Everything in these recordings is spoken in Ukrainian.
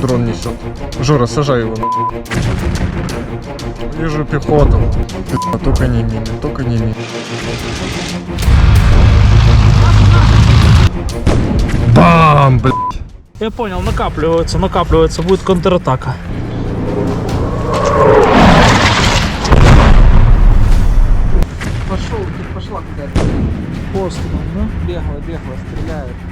Дрон несет. Жора, сажай его. Вижу пехоту. Пи***, Только не мины, только не мины. Бам, блядь. Я понял, накапливается, накапливается, будет контратака. Пошел, пошла какая-то. Пострілом, да? Бегала, бегала, стреляет.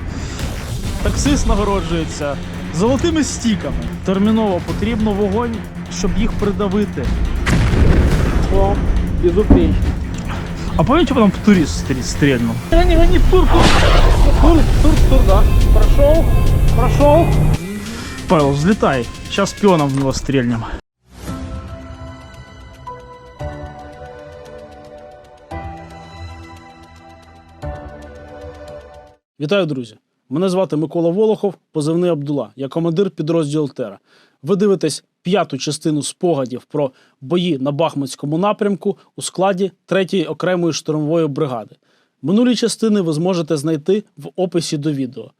Таксист нагороджується золотими стіками. Терміново потрібно вогонь, щоб їх придавити. О, безупречно. А пам'ятаєте, потом турист стрі- стрельнув? Гони, гони, тур, тур. Тур, тур, тур, да. Прошел, прошел. Павел, взлетай. Сейчас пионом в него стрельнем. Вітаю, друзі! Мене звати Микола Волохов, позивний Абдула. Я командир підрозділу Тера. Ви дивитесь п'яту частину спогадів про бої на Бахмутському напрямку у складі 3-ї окремої штурмової бригади. Минулі частини ви зможете знайти в описі до відео.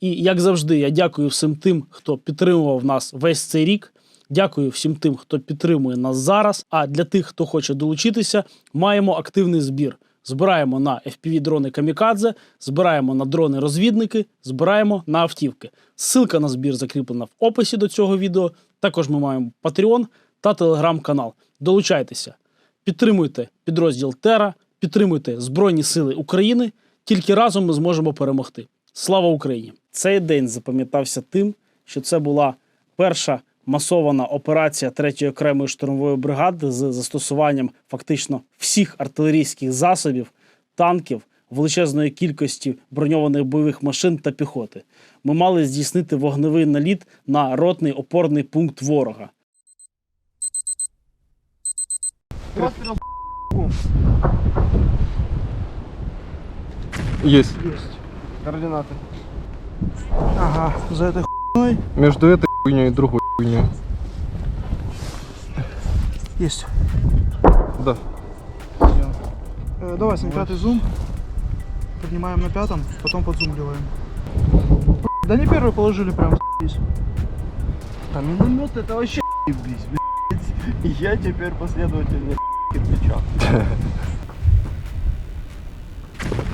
І як завжди, я дякую всім тим, хто підтримував нас весь цей рік. Дякую всім тим, хто підтримує нас зараз. А для тих, хто хоче долучитися, маємо активний збір. Збираємо на fpv дрони Камікадзе, збираємо на дрони розвідники, збираємо на автівки. Ссылка на збір закріплена в описі до цього відео. Також ми маємо Patreon та телеграм-канал. Долучайтеся, підтримуйте підрозділ Тера, підтримуйте Збройні Сили України. Тільки разом ми зможемо перемогти. Слава Україні! Цей день запам'ятався тим, що це була перша масована операція 3-ї окремої штурмової бригади з застосуванням фактично всіх артилерійських засобів, танків, величезної кількості броньованих бойових машин та піхоти. Ми мали здійснити вогневий наліт на ротний опорний пункт ворога. Выстрел, Есть. есть. Координаты. Ага, за этой Между этой хуйней и другой Хуйней. есть. Да. Э, давай, на пятый зум. Поднимаем на пятом, потом подзумливаем. Да не первый положили прям здесь. А миномет это вообще ебись, блядь. Я теперь последовательно кирпича.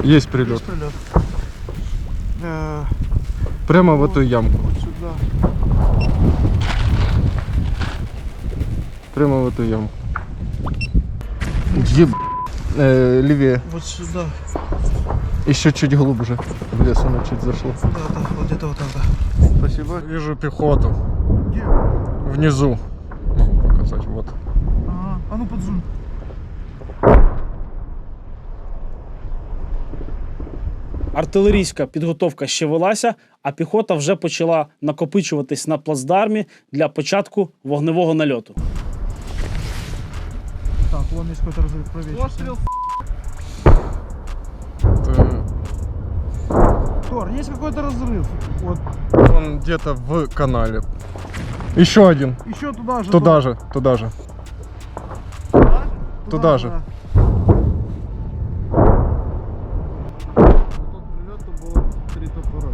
Есть прилет. Есть прилет. Э, Прямо в эту ямку. вот сюда. Эту ямку. Еб... Э, левее. Вот сюда. Еще чуть глубже. В лес она чуть зашло. Да, да, вот где-то вот так, да. Спасибо. Вижу пехоту. Где? Внизу. Могу показать. Вот. Ага. А ну подзум. Артилерійська підготовка ще велася, а піхота вже почала накопичуватись на плацдармі для початку вогневого нальоту. Так, вон есть какой-то разрыв правее. Выстрел, Это Тор, есть какой-то разрыв. Вот. Он где-то в канале. Еще один. Еще туда же. Туда Тор. же, туда же. Туда же. да. Тот прилет, то было три топора.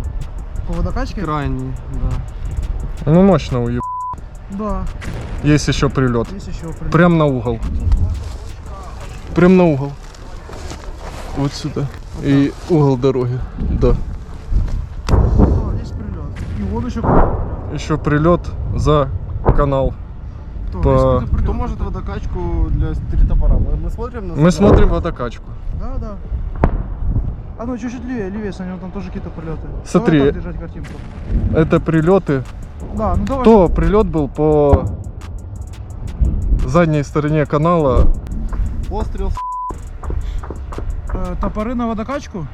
По водокачке? Крайний, да. Ну мощно уеб. Да. Есть еще прилет. Есть еще прилет. Прям на угол. Прям на угол. Вот сюда. И угол дороги. Да. О, есть прилет. И вон еще какой-то прилет. Еще прилет за канал. Тор, По- есть какой-то прилет. Кто может водокачку для три топора? Мы, мы смотрим на Мы смотрим водокачку. Да, да. А ну чуть-чуть левее, левее, Саня, там тоже какие-то прилеты. Смотри. Давай так держать картинку. Это прилеты. Да, ну давай. То прилет был по задней стороне канала. Пострел, Э, топоры на водокачку.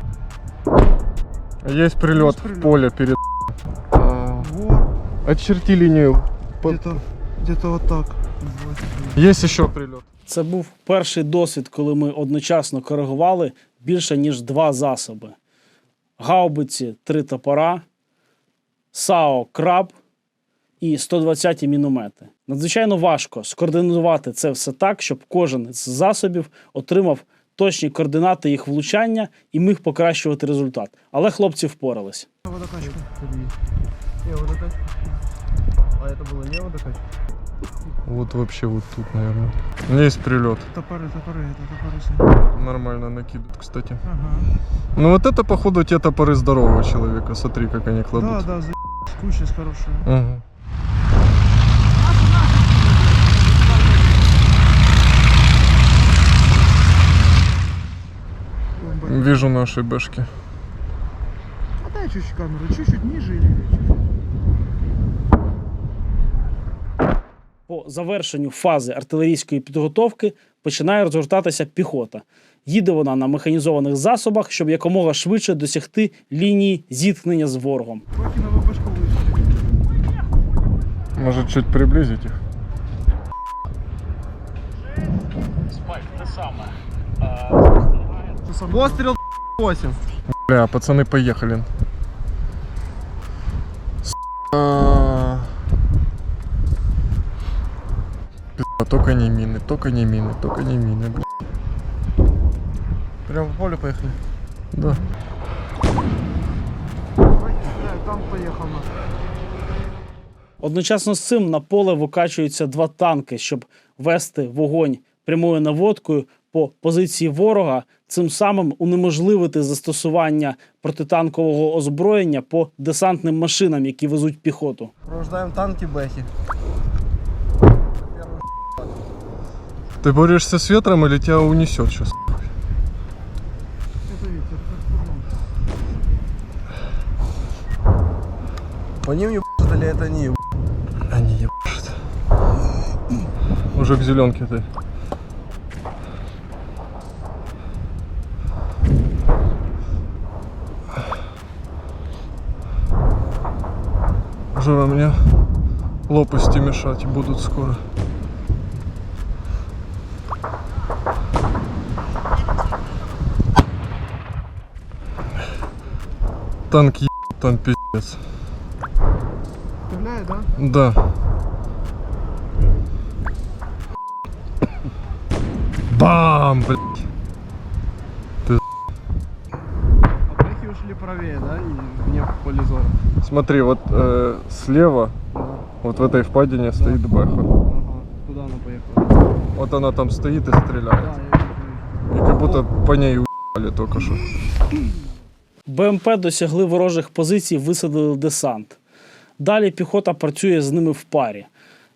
Есть прилет Есть в прилет. поле перед. А, Вот. Очерти линию. По- Где-то, где-то вот так. Есть еще прилет. Це був перший досвід, коли ми одночасно коригували більше ніж два засоби: гаубиці три топора, САО Краб і 120 міномети. Надзвичайно важко скоординувати це все так, щоб кожен з засобів отримав точні координати їх влучання і міг покращувати результат. Але хлопці впорались. водокачка. Три. Не, водокачка. А это было не водокачка? Вот вообще вот тут, наверное. Есть прилет. Топоры, топоры, это топоры. Нормально накидывают, кстати. Ага. Ну вот это, походу, те топоры здорового человека. Смотри, как они кладут. Да, да, за скучность хорошая. Ага. Вижу наши бэшки. А дай чуть-чуть камеру, чуть-чуть ниже или. По завершенню фази артилерійської підготовки починає розгортатися піхота. Їде вона на механізованих засобах, щоб якомога швидше досягти лінії зіткнення з ворогом. ВПшку вышли. Может, чуть приблизить их? Ты сам- Пострел 8. Бля, пацаны, поехали. Пизда, только не мины, только не мины, только не мины, бля. Прям по полю поехали. Да. Бля, танк поехал на. Одночасно з цим на поле викачуються два танки, щоб вести вогонь прямою наводкою по позиції ворога, цим самим унеможливити застосування протитанкового озброєння по десантним машинам, які везуть піхоту. Провождаем танки Бэхи. Ты борешься с ветром или тебя унесет сейчас? Это ветер. это фургон. По ним ебашат или это они Уже к зеленке ты. Уже во мне лопасти мешать будут скоро. Танк ебут, там пиздец. Стреляет, да? Да. Бам, блядь. А Бэхи ушли правее, да? И вне поля зора. Смотри, вот э, слева, Да. вот в этой впадине стоит бэха. Ага. Куда она поехала? Вот она там стоит и Да, стреляет. я вижу. И как будто по ней уебали только что. БМП досягли ворожих позицій, висадили десант. Далі піхота працює з ними в парі.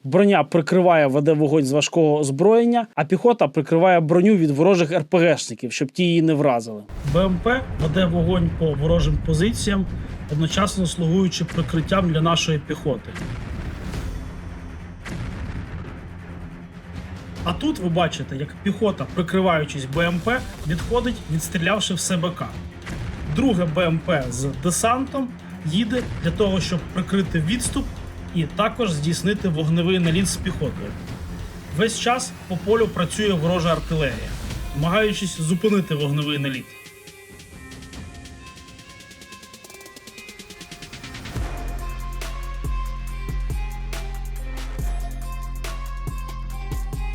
Броня прикриває веде вогонь з важкого озброєння, а піхота прикриває броню від ворожих РПГшників, щоб ті її не вразили. БМП веде вогонь по ворожим позиціям, одночасно слугуючи прикриттям для нашої піхоти. А тут ви бачите, як піхота, прикриваючись БМП, відходить, відстрілявши все БК. Друге БМП з десантом їде для того, щоб прикрити відступ і також здійснити вогневий наліт з піхотою. Весь час по полю працює ворожа артилерія, намагаючись зупинити вогневий наліт.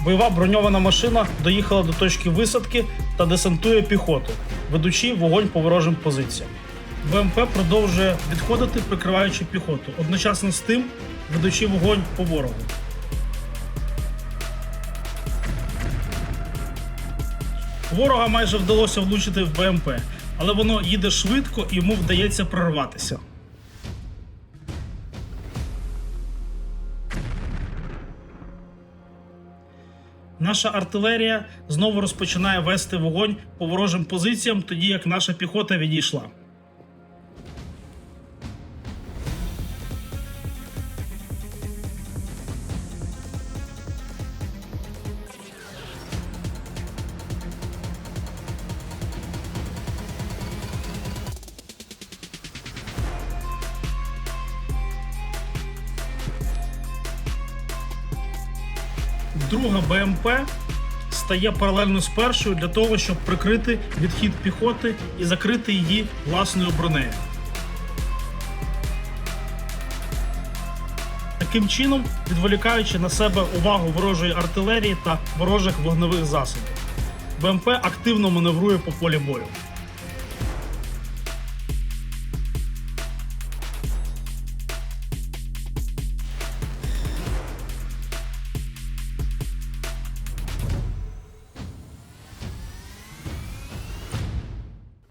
Бойова броньована машина доїхала до точки висадки та десантує піхоту, ведучи вогонь по ворожим позиціям. БМП продовжує відходити, прикриваючи піхоту, одночасно з тим ведучи вогонь по ворогу. Ворога майже вдалося влучити в БМП, але воно їде швидко і йому вдається прорватися. Наша артилерія знову розпочинає вести вогонь по ворожим позиціям, тоді як наша піхота відійшла. БМП стає паралельно з першою для того, щоб прикрити відхід піхоти і закрити її власною бронею. Таким чином, відволікаючи на себе увагу ворожої артилерії та ворожих вогневих засобів, БМП активно маневрує по полі бою.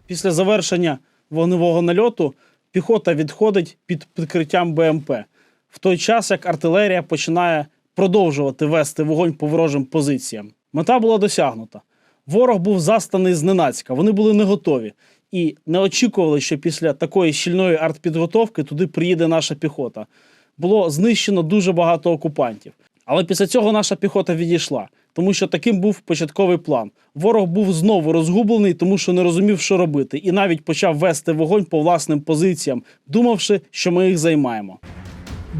Після завершення вогневого нальоту піхота відходить під прикриттям БМП, в той час як артилерія починає продовжувати вести вогонь по ворожим позиціям. Мета була досягнута. Ворог був застаний зненацька, вони були не готові і не очікували, що після такої щільної артпідготовки туди приїде наша піхота. Було знищено дуже багато окупантів. Але після цього наша піхота відійшла, тому що таким був початковий план. Ворог був знову розгублений, тому що не розумів, що робити, і навіть почав вести вогонь по власним позиціям, думавши, що ми їх займаємо.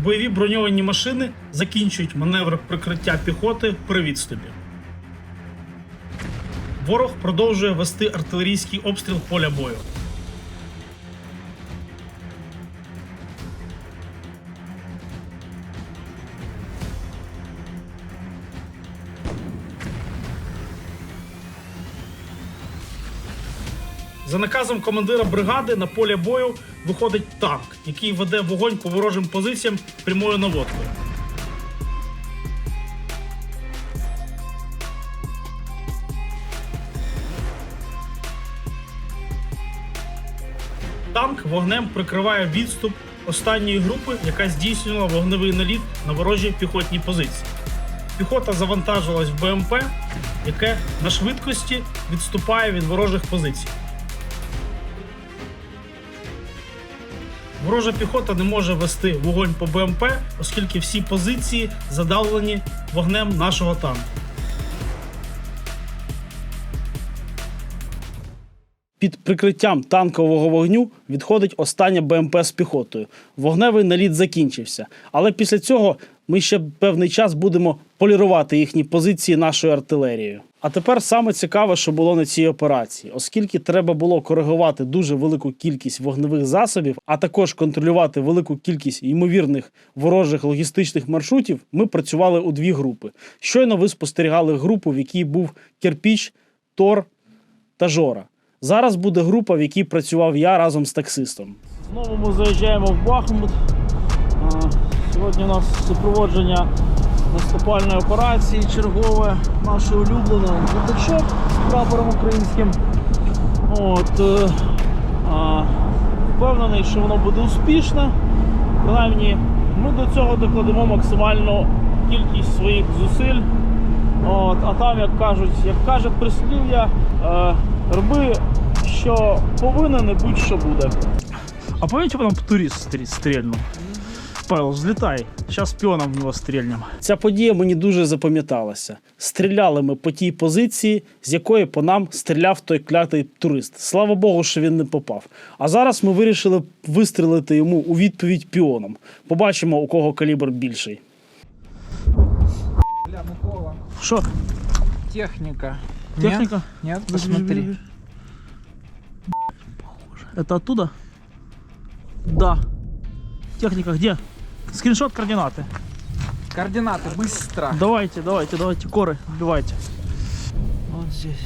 Бойові броньовані машини закінчують маневр прикриття піхоти при відступі. Ворог продовжує вести артилерійський обстріл поля бою. За наказом командира бригади на поле бою виходить танк, який веде вогонь по ворожим позиціям прямою наводкою. Танк вогнем прикриває відступ останньої групи, яка здійснювала вогневий наліт на ворожі піхотні позиції. Піхота завантажилась в БМП, яке на швидкості відступає від ворожих позицій. Ворожа піхота не може вести вогонь по БМП, оскільки всі позиції задавлені вогнем нашого танку. Під прикриттям танкового вогню відходить остання БМП з піхотою. Вогневий наліт закінчився. Але після цього ми ще певний час будемо полірувати їхні позиції нашою артилерією. А тепер саме цікаве, що було на цій операції, оскільки треба було коригувати дуже велику кількість вогневих засобів, а також контролювати велику кількість ймовірних ворожих логістичних маршрутів. Ми працювали у дві групи. Щойно ви спостерігали групу, в якій був Кирпіч, Тор та Жора. Зараз буде група, в якій працював я разом з таксистом. Знову ми заїжджаємо в Бахмут. Сьогодні у нас супроводження наступальної операції чергове нашого улюбленого дитачок з прапором українським. От, е, а, впевнений, що воно буде успішне. Принаймні, ми до цього докладемо максимальну кількість своїх зусиль. От, а там, як кажуть, як каже прислів'я, е, роби, що повинен, і будь-що буде. А пам'ятаєте, потім турист стрільнув? Павел, взлітай, зараз піоном в нього стрільнемо. Ця подія мені дуже запам'яталася. Стріляли ми по тій позиції, з якої по нам стріляв той клятий турист. Слава Богу, що він не попав. А зараз ми вирішили вистрілити йому у відповідь піоном. Побачимо, у кого калібр більший. Бля, Микола. Що? Техника. Техника? Нет? Нет? Посмотри. Это оттуда? Да. Техника где? Скриншот координаты. Координаты, быстро. Давайте, давайте, давайте, коры, вбивайте. Вот здесь.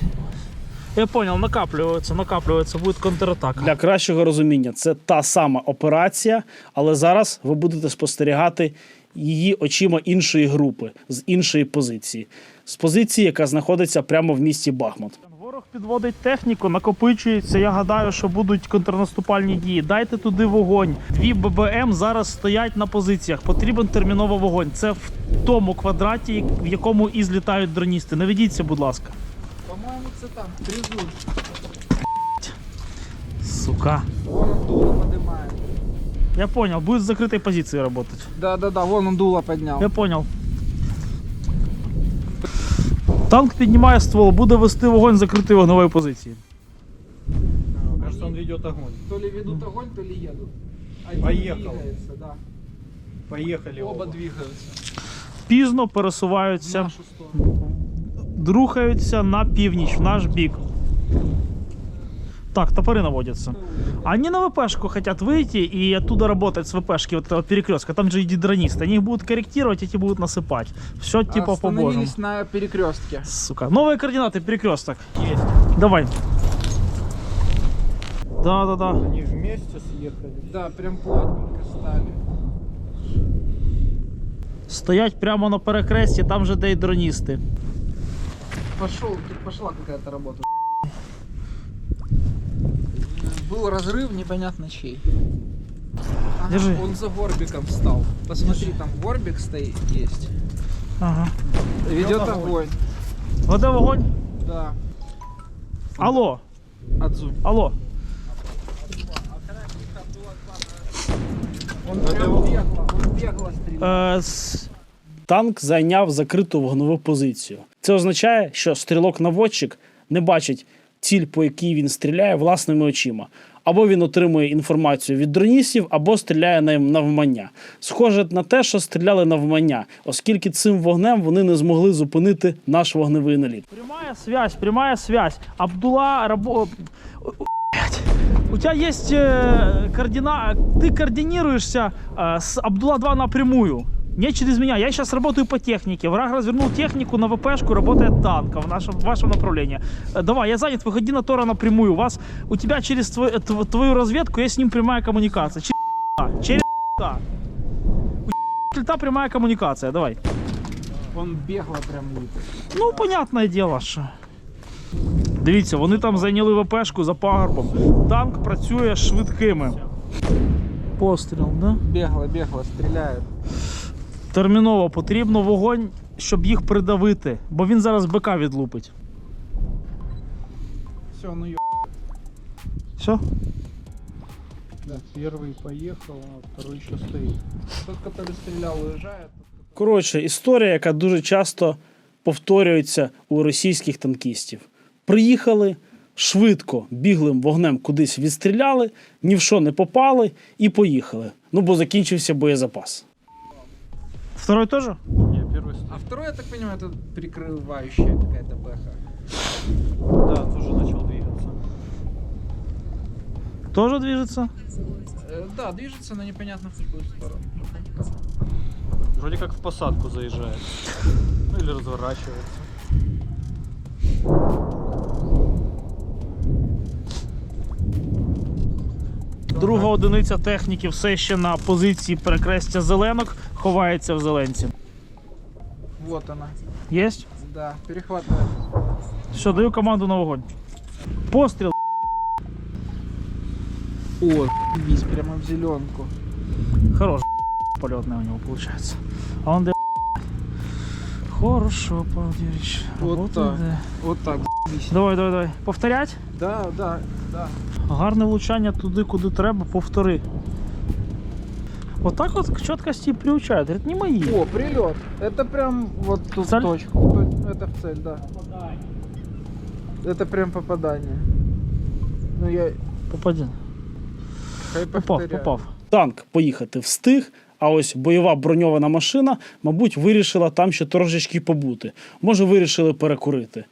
Я понял, накапливается, накапливается, буде контратака. Для кращого розуміння, це та сама операція, але зараз ви будете спостерігати її очима іншої групи з іншої позиції, з позиції, яка знаходиться прямо в місті Бахмут. Ворог підводить техніку, накопичується. Я гадаю, що будуть контрнаступальні дії. Дайте туди вогонь. Дві ББМ зараз стоять на позиціях. Потрібен терміново вогонь. Це в тому квадраті, в якому і злітають дроністи. Не ведіться, будь ласка. По-моему, это там, внизу. Сука. Вон он дуло поднимает. Я понял, будет с закрытой позиции работать. Да-да-да, вон он дуло поднял. Я понял. Танк піднімає ствол, буде вести вогонь закритий вогневої позиції. Кажется, он ведет огонь. То ли ведут огонь, то ли едут. Один Поехал. двигается, да. Поехали. Оба двигаются. Пізно В пересуваються, нашу сторону. рухаються на північ, в наш бік. Так, топоры наводятся. Они на ВПшку хотят выйти и оттуда работать с ВПшки вот этого перекрестка. Там же и дронисты. Они их будут корректировать, эти будут насыпать. Все типа по-божьему. Остановились на перекрестке. Сука. Новые координаты, перекресток. Есть. Давай. Да, да, да. Они вместе съехали. Да, прям плотненько стали. Стоять прямо на перекресті, там же де й дроністи. Пошел, тут пошла какая-то работа. Был разрыв, непонятно чей. Ага, Держи. Он за горбиком встал. Посмотри, там горбик стоит, есть. Ага. Ведет огонь. огонь. Вода в огонь. Да. Алло, Отзум. алло. Он прям бегло, он бегло стрелял. Е, Танк зайняв закриту вогнову позицію. Це означає, що стрілок-наводчик не бачить ціль, по якій він стріляє власними очима. Або він отримує інформацію від дроністів, або стріляє на- навмання. Схоже на те, що стріляли навмання, оскільки цим вогнем вони не змогли зупинити наш вогневий наліт. Прямая связь, прямая связь. Абдулла рабо... Блядь. У тебя есть э, координа... Ты координируешься э, с Абдулла-2 напрямую. Не через меня. Я сейчас работаю по технике. Враг развернул технику на ВПшку, работает танка в нашем, в вашем направлении. Э, давай, я занят, выходи на Тора напрямую. У вас, у тебя через твой- э, тв- твою разведку есть с ним прямая коммуникация. Через а, через а. У льта прямая коммуникация, давай. Он бегло прям лупит. Ну, понятне діло, що. Дивіться, вони там зайняли ВПшку за пагорбом. Танк працює швидкими. Постріл, да? Бегло, бегло стреляет. Терміново потрібно вогонь, щоб їх придавити, бо він зараз БК відлупить. Все, ну ё... Все? Да, первый поехал, а второй еще стоит. Тот, который стрелял, уезжает. Коротше, історія, яка дуже часто повторюється у російських танкістів. Приїхали, швидко біглим вогнем кудись відстріляли, ні в що не попали і поїхали. Ну бо закінчився боєзапас. Второй теж? А второй, я так понимаю, это прикрывающая какая-то бэха. Да, тоже начал двигаться. Тоже движется? Э, да, движется, но непонятно в какую сторону. Вроде как в посадку заезжает. Ну или разворачивается. Друга одиниця техніки все ще на позиції перекрестя зеленок, ховається в зеленці. Вот она. Єсть? Да, перехватывает. Все, даю команду на вогонь. Постріл. О, бись, прямо в зеленку. Хорош полетный у него получается. А он де... Хорошо, Павлович. Вот Работает, так. де. Вот так, бись. Давай, давай, давай. Повторять. Да, да, да. Гарне влучання туди, куди треба, повтори. Отак от к чіткості приучають. Говорить, не мої. О, прилет. Это прям вот тут Цель? точку. То- Это в цель, да. Это прям попадание. Ну я Попади. хай Попав, повторяю. попав. Танк поїхати встиг. А ось бойова броньована машина, мабуть, вирішила там ще трошечки побути. Може, вирішили перекурити.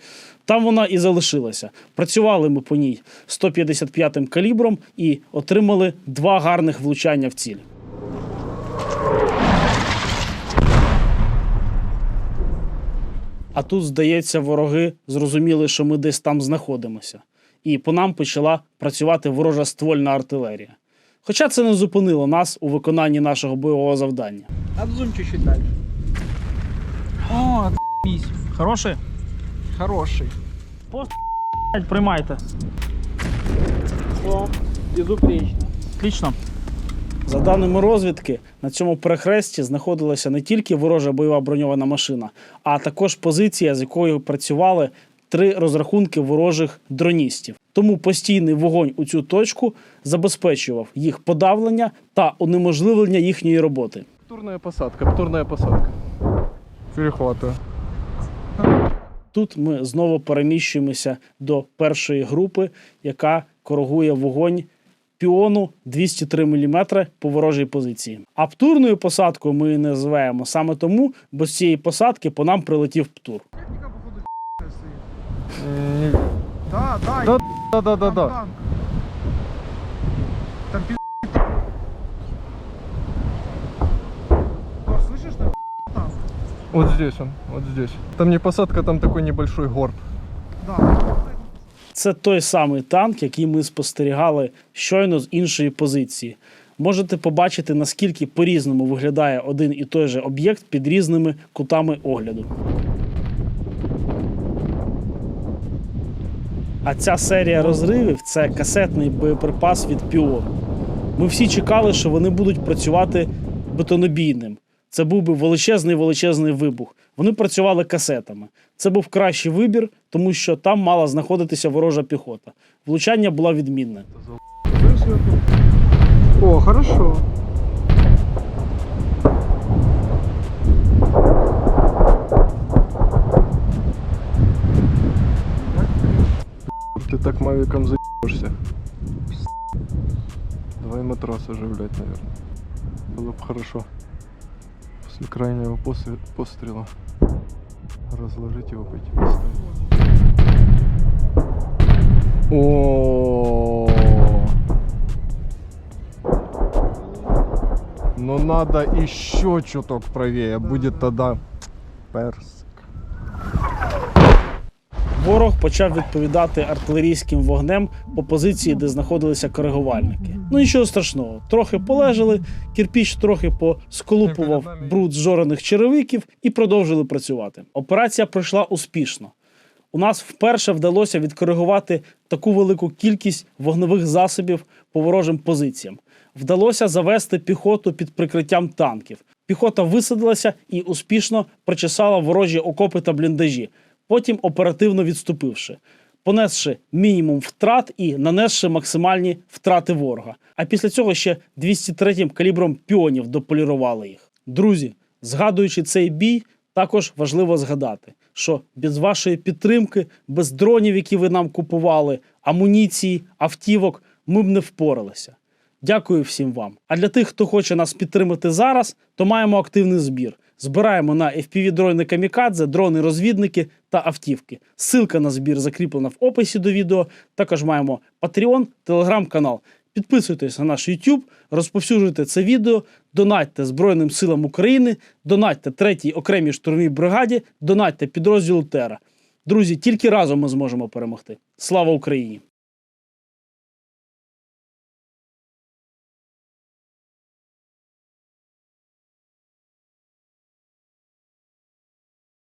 Там вона і залишилася. Працювали ми по ній 155-м калібром і отримали два гарних влучання в ціль. А тут, здається, вороги зрозуміли, що ми десь там знаходимося. І по нам почала працювати ворожа ствольна артилерія. Хоча це не зупинило нас у виконанні нашого бойового завдання. Отзум чуть-чуть дальше. О, бись. Хороший? Хороший. Блядь, Приймайте. О, безупречно. Отлично. За даними розвідки, на цьому перехресті знаходилася не тільки ворожа бойова броньована машина, а також позиція, з якою працювали три розрахунки ворожих дроністів. Тому постійний вогонь у цю точку забезпечував їх подавлення та унеможливлення їхньої роботи. Птурная посадка, птурная посадка. Перехватываю. Тут ми знову переміщуємося до першої групи, яка коригує вогонь піону 203 мм по ворожій позиції. А птурною посадкою ми її називаємо саме тому, бо з цієї посадки по нам прилетів птур. Да, да, Да, да, да, да, да. Там пи***. Тор, слышишь, там танк? Вот здесь он, вот здесь. Там не посадка, там такой небольшой горб. Да. Це той самий танк, який ми спостерігали щойно з іншої позиції. Можете побачити, наскільки по-різному виглядає один і той же об'єкт під різними кутами огляду. А ця серія розривів це касетний боєприпас від Піон. Ми всі чекали, що вони будуть працювати бетонобійним. Це був би величезний величезний вибух. Вони працювали касетами. Це був кращий вибір, тому що там мала знаходитися ворожа піхота. Влучання було відмінне. О, хорошо. так мавиком заебешься. Давай матрас оживлять, наверное. Было бы хорошо. После крайнего после- пострела разложить его по этим местам. О. Но надо еще чуток правее, будет тогда персик. Ворог почав відповідати артилерійським вогнем по позиції, де знаходилися коригувальники. Ну нічого страшного, трохи полежали, кірпіч трохи посколупував бруд зжорених черевиків і продовжили працювати. Операція пройшла успішно. У нас вперше вдалося відкоригувати таку велику кількість вогневих засобів по ворожим позиціям. Вдалося завести піхоту під прикриттям танків. Піхота висадилася і успішно прочесала ворожі окопи та бліндажі, потім оперативно відступивши, понесши мінімум втрат і нанесши максимальні втрати ворога. А після цього ще 203-м калібром піонів дополірували їх. Друзі, згадуючи цей бій, також важливо згадати, що без вашої підтримки, без дронів, які ви нам купували, амуніції, автівок, ми б не впоралися. Дякую всім вам. А для тих, хто хоче нас підтримати зараз, то маємо активний збір. Збираємо на fpv дрони камікадзе, дрони розвідники та автівки. Ссылка на збір закріплена в описі до відео. Також маємо Patreon, телеграм-канал. Підписуйтесь на наш YouTube, розповсюджуйте це відео, донатьте Збройним силам України, донатьте третій окремій штурмовій бригаді, донатьте підрозділу Тера. Друзі, тільки разом ми зможемо перемогти. Слава Україні!